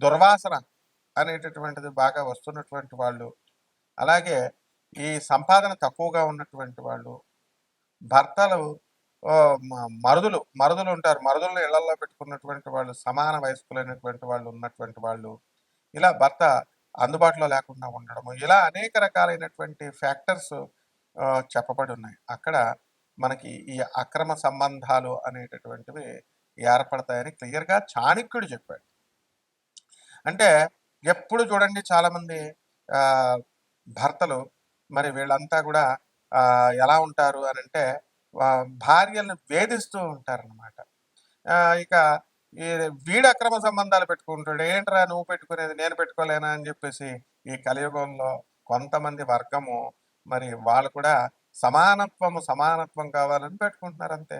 దుర్వాసన అనేటటువంటిది బాగా వస్తున్నటువంటి వాళ్ళు. అలాగే ఈ సంపాదన తక్కువగా ఉన్నటువంటి వాళ్ళు భర్తలు మరుదులు మరుదులు ఉంటారు. మరుదులను ఇళ్ళలో పెట్టుకున్నటువంటి వాళ్ళు సమాన వయస్కులైనటువంటి వాళ్ళు ఉన్నటువంటి వాళ్ళు ఇలా భర్త అందుబాటులో లేకుండా ఉండడము ఇలా అనేక రకాలైనటువంటి ఫ్యాక్టర్స్ చెప్పబడి ఉన్నాయి. అక్కడ మనకి ఈ అక్రమ సంబంధాలు అనేటటువంటివి ఏర్పడతాయని క్లియర్గా చాణక్యుడు చెప్పాడు. అంటే ఎప్పుడు చూడండి చాలామంది భర్తలు మరి వీళ్ళంతా కూడా ఎలా ఉంటారు అని అంటే భార్యలను వేధిస్తూ ఉంటారన్నమాట. ఇక ఈ వీడు అక్రమ సంబంధాలు పెట్టుకుంటాడు ఏంట్రా నువ్వు పెట్టుకునేది నేను పెట్టుకోలేనా? అని చెప్పేసి ఈ కలియుగంలో కొంతమంది వర్గము మరి వాళ్ళు కూడా సమానత్వము సమానత్వం కావాలని పెట్టుకుంటున్నారు అంతే.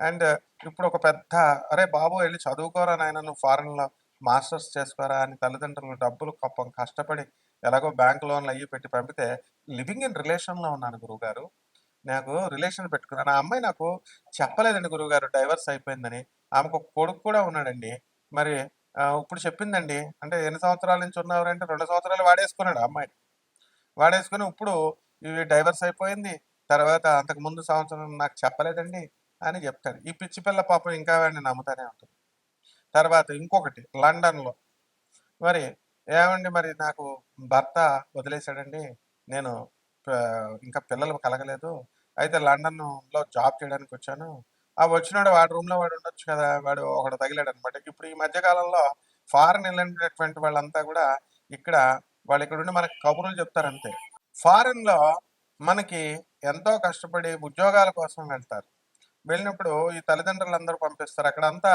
అండ్ ఇప్పుడు ఒక పెద్ద అరే బాబు వెళ్ళి చదువుకోరా నాయన నువ్వు ఫారెన్లో మాస్టర్స్ చేసుకోరా అని తల్లిదండ్రులు డబ్బులు పాపం కష్టపడి ఎలాగో బ్యాంక్ లోన్లు అయ్యి పెట్టి పంపితే లివింగ్ ఇన్ రిలేషన్లో ఉన్నాను గురువుగారు. నాకు రిలేషన్ పెట్టుకున్నాను. ఆ అమ్మాయి నాకు చెప్పలేదండి గురువుగారు డైవర్స్ అయిపోయిందని. ఆమెకు ఒక కొడుకు కూడా ఉన్నాడండి. మరి ఇప్పుడు చెప్పిందండి అంటే ఎన్ని సంవత్సరాల నుంచి ఉన్నవారంటే రెండు సంవత్సరాలు వాడేసుకున్నాడు అమ్మాయి. వాడేసుకుని ఇప్పుడు ఇవి డైవర్స్ అయిపోయింది. తర్వాత అంతకు ముందు సంవత్సరం నాకు చెప్పలేదండి అని చెప్తాడు ఈ పిచ్చి పిల్ల పాపం ఇంకా వాడిని నమ్ముతానే ఉంటుంది. తర్వాత ఇంకొకటి లండన్లో. మరి ఏమండి మరి నాకు భర్త వదిలేశాడండి. నేను ఇంకా పిల్లలు కలగలేదు. అయితే లండన్లో జాబ్ చేయడానికి వచ్చాను. ఆ వచ్చినాడు వాడి రూమ్లో వాడు ఉండొచ్చు కదా వాడు ఒకడు తగిలాడు అనమాట ఇప్పుడు ఈ మధ్యకాలంలో ఫారెన్ వెళ్ళినటువంటి వాళ్ళంతా కూడా ఇక్కడ వాళ్ళు ఇక్కడ ఉండి మనకి కబుర్లు చెప్తారు అంతే. మనకి ఎంతో కష్టపడి ఉద్యోగాల కోసం వెళ్తారు. వెళ్ళినప్పుడు ఈ తల్లిదండ్రులు అందరూ పంపిస్తారు. అక్కడంతా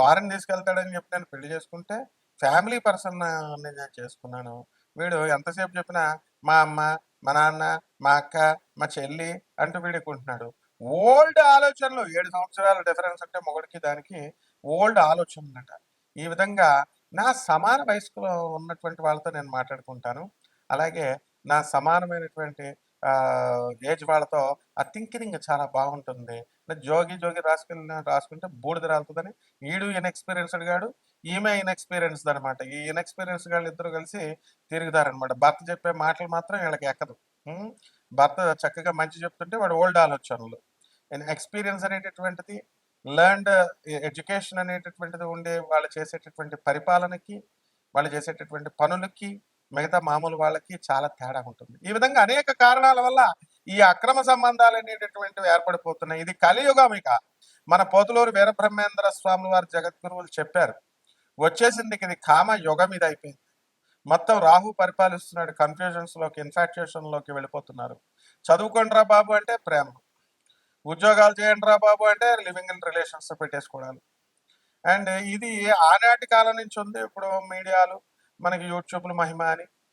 ఫారెన్ తీసుకెళ్తాడని చెప్పి నేను పెళ్ళి చేసుకుంటే ఫ్యామిలీ పర్సన్ నేను చేసుకున్నాను. వీడు ఎంతసేపు చెప్పినా మా అమ్మ మా నాన్న మా అక్క మా చెల్లి అంటూ వీడుకుంటున్నాడు ఓల్డ్ ఆలోచనలు ఏడు సంవత్సరాల డిఫరెన్స్ అంటే మొగడికి దానికి ఓల్డ్ ఆలోచనలట. ఈ విధంగా నా సమాన వయస్కులో ఉన్నటువంటి వాళ్ళతో నేను మాట్లాడుకుంటాను. అలాగే నా సమానమైనటువంటి ఏజ్ వాళ్ళతో ఆ థింకింగ్ చాలా బాగుంటుంది. జోగి జోగి రాసుకుని రాసుకుంటే బూడిద రాలుతుందని ఈడు ఇన్ఎక్స్పీరియన్స్డ్ గాడు ఈమె ఇన్ఎక్స్పీరియన్స్డ్ అనమాట ఈ ఇన్ఎక్స్పీరియన్స్ గాళ్ళు ఇద్దరు కలిసి తిరుగుతారనమాట భర్త చెప్పే మాటలు మాత్రం వీళ్ళకి ఎక్కదు. భర్త చక్కగా మంచి చెప్తుంటే వాడు ఓల్డ్ ఆలోచనలు. ఎక్స్పీరియన్స్ అనేటటువంటిది లర్న్డ్ ఎడ్యుకేషన్ అనేటటువంటిది ఉండే వాళ్ళు చేసేటటువంటి పరిపాలనకి వాళ్ళు చేసేటటువంటి పనులకి మిగతా మామూలు వాళ్ళకి చాలా తేడా ఉంటుంది. ఈ విధంగా అనేక కారణాల వల్ల ఈ అక్రమ సంబంధాలు అనేటటువంటివి ఏర్పడిపోతున్నాయి. ఇది కలియుగం ఇక. మన పోతులూరు వీరబ్రహ్మేంద్ర స్వామి వారి జగద్గురువులు చెప్పారు. వచ్చేసింది ఇది కామ యుగం ఇది అయిపోయింది. మొత్తం రాహు పరిపాలిస్తున్నాడు. కన్ఫ్యూజన్స్లోకి లోకి వెళ్ళిపోతున్నారు. చదువుకోండిరా బాబు అంటే ప్రేమ. ఉద్యోగాలు చేయండి రా బాబు అంటే లివింగ్ ఇన్ రిలేషన్స్ పెట్టేసుకోవడాలు. అండ్ ఇది ఆనాటి కాలం నుంచి ఉంది. ఇప్పుడు మీడియాలు మనకి యూట్యూబ్లు మహిమ అని.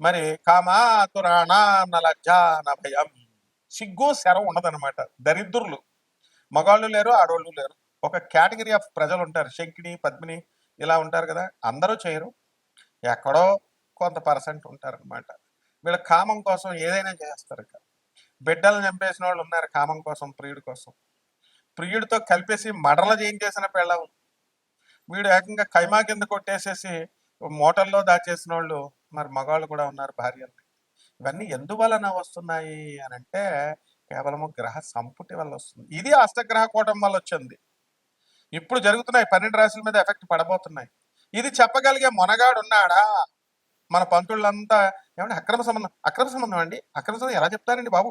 మరి కామాతురాణ భయం సిగ్గు శరం ఉండదన్నమాట. దరిద్రులు. మగాళ్ళు లేరు ఆడవాళ్ళు లేరు. ఒక కేటగిరీ ఆఫ్ ప్రజలు ఉంటారు శంకిని పద్మిని ఇలా ఉంటారు కదా. అందరూ చేయరు. ఎక్కడో కొంత పర్సెంట్ ఉంటారనమాట వీళ్ళ కామం కోసం ఏదైనా చేస్తారు ఇక. బిడ్డలు చంపేసిన వాళ్ళు ఉన్నారు కామం కోసం ప్రియుడి కోసం. ప్రియుడితో కలిపేసి మడల చేయించేసిన పెళ్ళం వీడు ఏకంగా కైమా కింద కొట్టేసేసి మోటల్లో దాచేసిన వాళ్ళు మరి మగవాళ్ళు కూడా ఉన్నారు భార్యల్ని ఇవన్నీ ఎందువలన వస్తున్నాయి అని అంటే కేవలము గ్రహ సంపుటి వల్ల వస్తుంది. ఇది అష్టగ్రహ కూటం వల్ల వచ్చింది. ఇప్పుడు జరుగుతున్నాయి పన్నెండు రాశుల మీద ఎఫెక్ట్ పడబోతున్నాయి. ఇది చెప్పగలిగే మొనగాడు ఉన్నాడా? మన పంతుళ్ళంతా ఏమంటే అక్రమ సంబంధం అక్రమ సంబంధం అండి? అక్రమ సంబంధం ఎలా చెప్తారండి బాబు?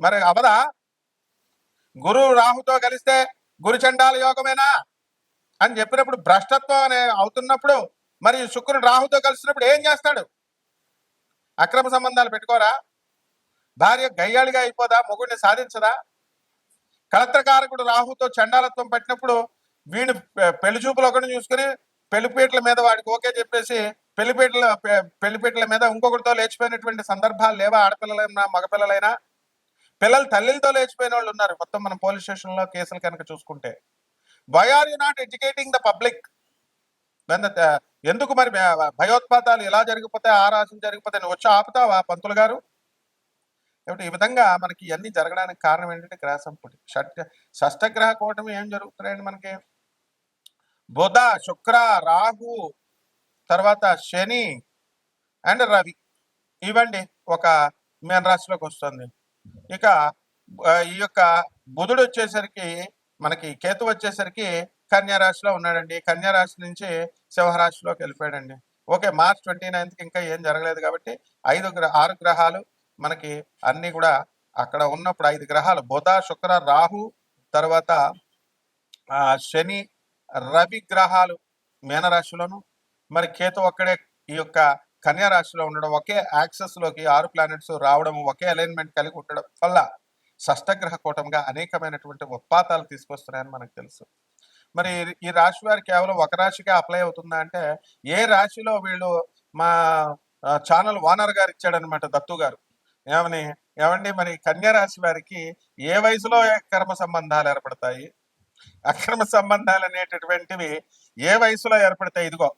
మరి అవదా? గురువు రాహుతో కలిస్తే గురుచండాల యోగమేనా? అని చెప్పినప్పుడు భ్రష్టత్వం అనే అవుతున్నప్పుడు మరి శుక్రుడు రాహుతో కలిసినప్పుడు ఏం చేస్తాడు? అక్రమ సంబంధాలు పెట్టుకోరా? భార్య గయ్యాళిగా అయిపోదా? మొగుడిని సాధించదా? కళత్రకారకుడు రాహుతో చండాలత్వం పెట్టినప్పుడు వీడు పె- పెళ్ళి చూపులు ఒకటి చూసుకుని పెళ్ళిపీటల మీద వాడికి ఓకే చెప్పేసి పెళ్ళిపీటల పెళ్ళిపీటల మీద ఇంకొకరితో లేచిపోయినటువంటి సందర్భాలు లేవా? ఆడపిల్లలైనా మగపిల్లలైనా? పిల్లలు తల్లితో లేచిపోయిన వాళ్ళు ఉన్నారు. మొత్తం మనం పోలీస్ స్టేషన్లో కేసులు కనుక చూసుకుంటే. Why are you not educating the public ఎందుకు మరి భయోత్పాతాలు ఎలా జరిగిపోతే ఆ రాశం జరిగిపోతే నువ్వు వచ్చి ఆపుతావా పంతులు గారు? కాబట్టి ఈ విధంగా మనకి ఇవన్నీ జరగడానికి కారణం ఏంటంటే గ్రహసంపుటి షట్ షష్టగ్రహ కూటమి ఏం జరుగుతున్నాయండి మనకి? బుధ శుక్ర రాహు తర్వాత శని అండ్ రవి. ఇవండి ఒక మీన రాశిలోకి వస్తుంది. ఇక ఈ యొక్క బుధుడు వచ్చేసరికి మనకి కేతు వచ్చేసరికి కన్యారాశిలో ఉన్నాడండి. కన్యారాశి నుంచి సింహరాశిలోకి వెళ్ళిపోయాడండి. ఓకే మార్చ్ ట్వంటీ నైన్త్కి ఇంకా ఏం జరగలేదు కాబట్టి ఐదు గ్రహ ఆరు గ్రహాలు మనకి అన్నీ కూడా అక్కడ ఉన్నప్పుడు ఐదు గ్రహాలు. బుధ శుక్ర రాహు తర్వాత శని రవి గ్రహాలు మీనరాశిలోను. మరి కేతు ఒక్కడే ఈ యొక్క కన్యా రాశిలో ఉండడం ఒకే యాక్సెస్లోకి ఆరు ప్లానెట్స్ రావడం ఒకే అలైన్మెంట్ కలిగి ఉండడం వల్ల షష్టగ్రహ కూటంగా అనేకమైనటువంటి ఉత్పాతాలు తీసుకొస్తున్నాయని మనకు తెలుసు. మరి ఈ రాశి వారు కేవలం ఒక రాశికే అప్లై అవుతుందా అంటే ఏ రాశిలో వీళ్ళు మా ఛానల్ ఓనర్ గారు ఇచ్చాడనమాట దత్తు గారు. ఏమని ఏమండి మరి కన్యా రాశి వారికి ఏ వయసులో కర్మ సంబంధాలు ఏర్పడతాయి? అక్రమ సంబంధాలు అనేటటువంటివి ఏ వయసులో ఏర్పడతాయి? ఇదిగో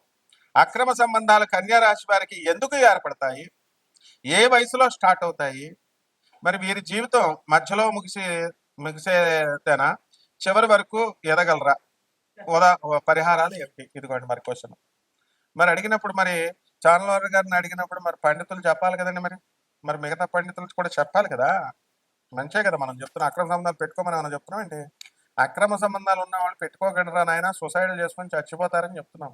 అక్రమ సంబంధాలు కన్యా రాశి వారికి ఎందుకు ఏర్పడతాయి? ఏ వయసులో స్టార్ట్ అవుతాయి? మరి వీరి జీవితం మధ్యలో ముగిసే ముగిసేతేనా చివరి వరకు ఎదగలరా? ఉదా పరిహారాలు ఏమిటి ఇదిగోండి మరి క్వశ్చన్. మరి అడిగినప్పుడు మరి ఛానల్ గారిని అడిగినప్పుడు మరి పండితులు చెప్పాలి కదండి మరి. మరి మిగతా పండితులు కూడా చెప్పాలి కదా. మంచే కదా మనం చెప్తున్నాం అక్రమ సంబంధాలు పెట్టుకోమని మనం చెప్తున్నాం ఏంటి? అక్రమ సంబంధాలు ఉన్న వాళ్ళు పెట్టుకోకండిరా నాయన? సూసైడ్ చేసుకొని చచ్చిపోతారని చెప్తున్నాం.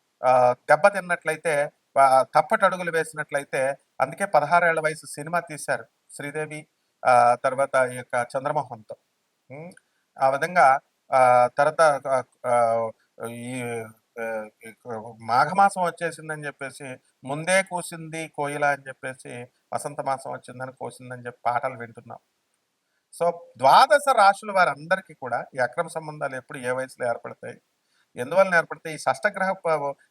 దెబ్బతిన్నట్లయితే తప్పటడుగులు తప్పటి అడుగులు వేసినట్లయితే అందుకే పదహారేళ్ళ వయసు సినిమా తీశారు శ్రీదేవి తర్వాత ఈ యొక్క చంద్రమోహన్తో. ఆ విధంగా తర్వాత ఈ ఈ మాఘమాసం వచ్చేసిందని చెప్పేసి ముందే కూసింది కోయిల అని చెప్పేసి వసంత మాసం వచ్చిందని కోసిందని చెప్పి పాటలు వింటున్నాం. సో ద్వాదశ రాశుల వారందరికీ కూడా ఈ అక్రమ సంబంధాలు ఎప్పుడు ఏ వయసులో ఏర్పడతాయి? ఎందువల్ల ఏర్పడతాయి? ఈ షష్టగ్రహ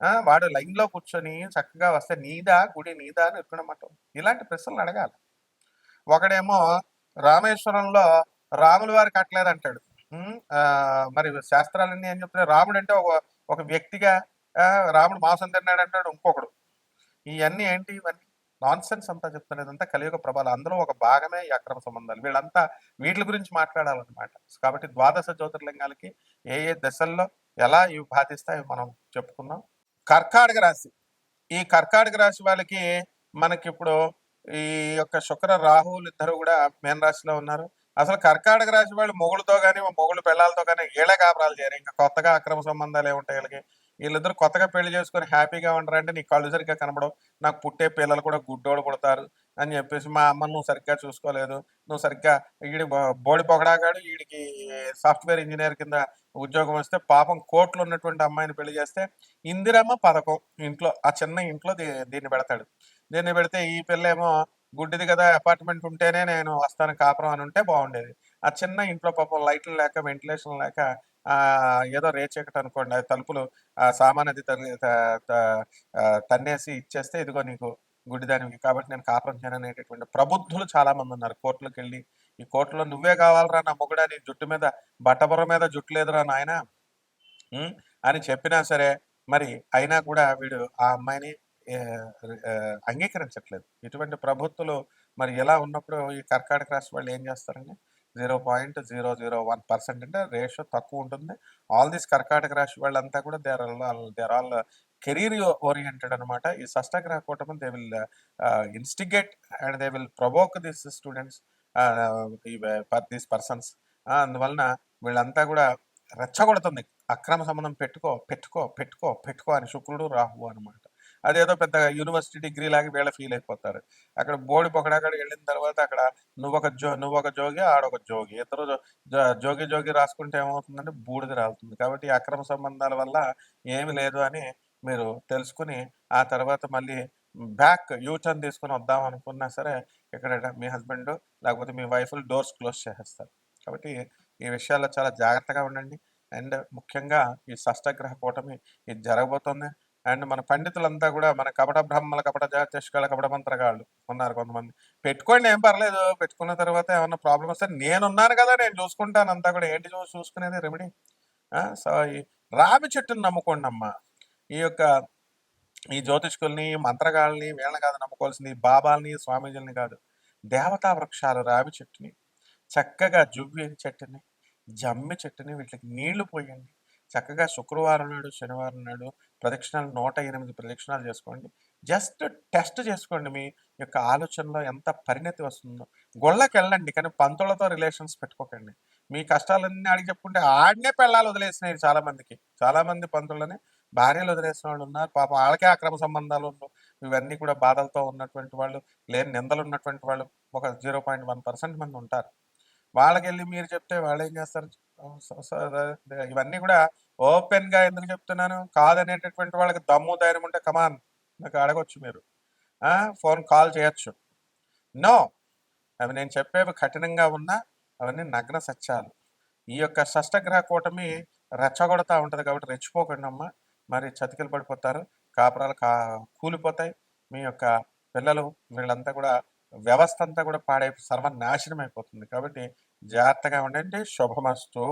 ఆ, వాడు లైన్లో కూర్చొని చక్కగా వస్తే నీదా గుడి నీదా అని ఎక్కడమాట ఇలాంటి ప్రశ్నలు అడగాలి. ఒకడేమో రామేశ్వరంలో రాముల వారు కట్టలేదు అంటాడు ఉమ్, ఆ, మరి శాస్త్రాలన్నీ ఏం చెప్తున్నాయి? రాముడు అంటే ఒక ఒక వ్యక్తిగా ఆ, రాముడు మాంసం తిన్నాడు అంటాడు ఇంకొకడు. ఇవన్నీ ఏంటి ఇవన్నీ? నాన్ సెన్స్ అంతా చెప్తున్నది అంతా కలియుగ ప్రభావం. అందులో ఒక భాగమే ఈ అక్రమ సంబంధాలు. వీళ్ళంతా వీటి గురించి మాట్లాడాలన్నమాట. కాబట్టి ద్వాదశ జ్యోతిర్లింగాలకి ఏ ఏ దశల్లో ఎలా ఇవి బాధిస్తాయో మనం చెప్పుకున్నాం కర్కాటక రాశి. ఈ కర్కాటక రాశి వాళ్ళకి మనకి ఇప్పుడు ఈ యొక్క శుక్ర రాహువులు ఇద్దరు కూడా మేన రాశిలో ఉన్నారు. అసలు కర్కాటక రాశి వాళ్ళు మొగుడుతో కానీ మొగుడు పిల్లలతో కానీ ఏళ్ళ కాపురాలు చేయరు. ఇంకా కొత్తగా అక్రమ సంబంధాలు ఏముంటాయి వీళ్ళకి? వీళ్ళిద్దరు కొత్తగా పెళ్ళి చేసుకొని హ్యాపీగా ఉండరంటే నీ కళ్ళు సరిగ్గా కనబడవు నాకు పుట్టే పిల్లలు కూడా గుడ్డోడు పుడతారు అని చెప్పేసి మా అమ్మ నువ్వు సరిగ్గా చూసుకోలేదు. నువ్వు సరిగ్గా వీడి బోడి పొగడాగాడు వీడికి సాఫ్ట్వేర్ ఇంజనీర్ కింద ఉద్యోగం వస్తే పాపం కోట్లు ఉన్నటువంటి అమ్మాయిని పెళ్ళి చేస్తే ఇందిరమ్మ పథకం ఇంట్లో ఆ చిన్న ఇంట్లో దీ- దీన్ని పెడతాడు. దీన్ని పెడితే ఈ పిల్ల ఏమో గుడ్డిది కదా అపార్ట్మెంట్ ఉంటేనే నేను వస్తాను కాపురం అని ఉంటే బాగుండేది. ఆ చిన్న ఇంట్లో పాపం లైట్లు లేక వెంటిలేషన్ లేక ఏదో రేచెక్కట అనుకోండి అది తలుపులు సామాన్ అది త- తన్నేసి ఇచ్చేస్తే ఇదిగో నీకు గుడ్డిదానికి కాబట్టి నేను కాపురం చేయను అనేటటువంటి ప్రబుద్ధులు చాలా మంది ఉన్నారు. కోర్టులకు వెళ్ళి ఈ కోర్టులో నువ్వే కావాలరా నా మొగుడా నీ జుట్టు మీద బట్టబుర్ర మీద జుట్టు లేదురా నాయన అని చెప్పినా సరే మరి అయినా కూడా వీడు ఆ అమ్మాయిని అంగీకరించట్లేదు. ఇటువంటి ప్రభుత్వాలు మరి ఎలా ఉన్నప్పుడు ఈ కర్కాటక రాష్ట్ర వాళ్ళు ఏం చేస్తారండి? Zero point zero zero one percent అంటే రేషియో తక్కువ ఉంటుంది. ఆల్ దిస్ కర్కాటక రాశి వాళ్ళంతా కూడా they are there all career oriented అనమాట ఈ షష్టగ్రహ కూటమి they will instigate and they will provoke this students these persons అందువలన వీళ్ళంతా కూడా రెచ్చగొడుతుంది. అక్రమ సంబంధం పెట్టుకో పెట్టుకో పెట్టుకో పెట్టుకో అని శుక్రుడు రాహు అనమాట అదేదో పెద్ద యూనివర్సిటీ డిగ్రీ లాగా వీళ్ళ ఫీల్ అయిపోతారు. అక్కడ బోడి పొగడాకడ వెళ్ళిన తర్వాత అక్కడ నువ్వొక జో నువ్వొక జోగి ఆడొక జోగి. ఇద్దరు జోగి జోగి రాసుకుంటే ఏమవుతుందంటే బూడిద రాలుతుంది. కాబట్టి అక్రమ సంబంధాల వల్ల ఏమి లేదు అని మీరు తెలుసుకుని ఆ తర్వాత మళ్ళీ బ్యాక్ యూటర్న్ తీసుకుని వద్దాం అనుకున్నా సరే ఇక్కడ మీ హస్బెండ్ లేకపోతే మీ వైఫ్ డోర్స్ క్లోజ్ చేసేస్తారు. కాబట్టి ఈ విషయాల్లో చాలా జాగ్రత్తగా ఉండండి. అండ్ ముఖ్యంగా ఈ షష్టగ్రహ కూటమి ఇది జరగబోతోంది. అండ్ మన పండితులంతా కూడా మన కపట బ్రహ్మల కపట జాతీయష్కాల కపట మంత్రగాళ్ళు ఉన్నారు కొంతమంది. పెట్టుకోండి ఏం పర్లేదు. పెట్టుకున్న తర్వాత ఏమన్నా ప్రాబ్లం వస్తే నేనున్నాను కదా నేను చూసుకుంటాను. అంతా కూడా ఏంటి చూసి చూసుకునేది రెమెడీ సో ఈ రావి చెట్టును నమ్ముకోండి అమ్మా. ఈ యొక్క ఈ జ్యోతిష్కుల్ని మంత్రగాళ్ళని వీళ్ళని కాదు నమ్ముకోవాల్సింది ఈ బాబాల్ని స్వామీజీలని కాదు. దేవతా వృక్షాలు రావి చెట్టుని చక్కగా జువ్వి చెట్టుని జమ్మి చెట్టుని వీటికి నీళ్ళు పోయండి. చక్కగా శుక్రవారం నాడు శనివారం నాడు ప్రదక్షిణాలు నూట ఎనిమిది ప్రదక్షిణాలు చేసుకోండి. జస్ట్ టెస్ట్ చేసుకోండి మీ యొక్క ఆలోచనలో ఎంత పరిణతి వస్తుందో. గొళ్ళకి వెళ్ళండి కానీ పంతులతో రిలేషన్స్ పెట్టుకోకండి. మీ కష్టాలన్నీ అడిగి చెప్పుకుంటే ఆడనే పెళ్ళాలు వదిలేసినాయి చాలా మందికి చాలా మంది పంతులని భార్యలు వదిలేసిన వాళ్ళు ఉన్నారు. పాప వాళ్ళకే అక్రమ సంబంధాలు ఉండవు. ఇవన్నీ కూడా బాధలతో ఉన్నటువంటి వాళ్ళు లేని నిందలు ఉన్నటువంటి వాళ్ళు ఒక జీరో పాయింట్ వన్ పర్సెంట్ మంది ఉంటారు. వాళ్ళకి వెళ్ళి మీరు చెప్తే వాళ్ళు ఏం చేస్తారు ఇవన్నీ కూడా ఓపెన్గా ఎందుకు చెప్తున్నాను? కాదనేటటువంటి వాళ్ళకి దమ్ము ధైర్యం ఉంటే కమాన్ నాకు అడగొచ్చు మీరు. ఫోన్ కాల్ చేయొచ్చు. నో అవి నేను చెప్పేవి కఠినంగా ఉన్నా అవన్నీ నగ్న సత్యాలు. ఈ యొక్క షష్టగ్రహ కూటమి రెచ్చగొడతా ఉంటుంది కాబట్టి రెచ్చిపోకండి అమ్మ. మరి చతికిలు పడిపోతారు కాపురాలు కా కూలిపోతాయి. మీ యొక్క పిల్లలు వీళ్ళంతా కూడా వ్యవస్థ అంతా కూడా పాడై సర్వనాశనం అయిపోతుంది కాబట్టి జాగ్రత్తగా ఉండండి. శుభమస్తు.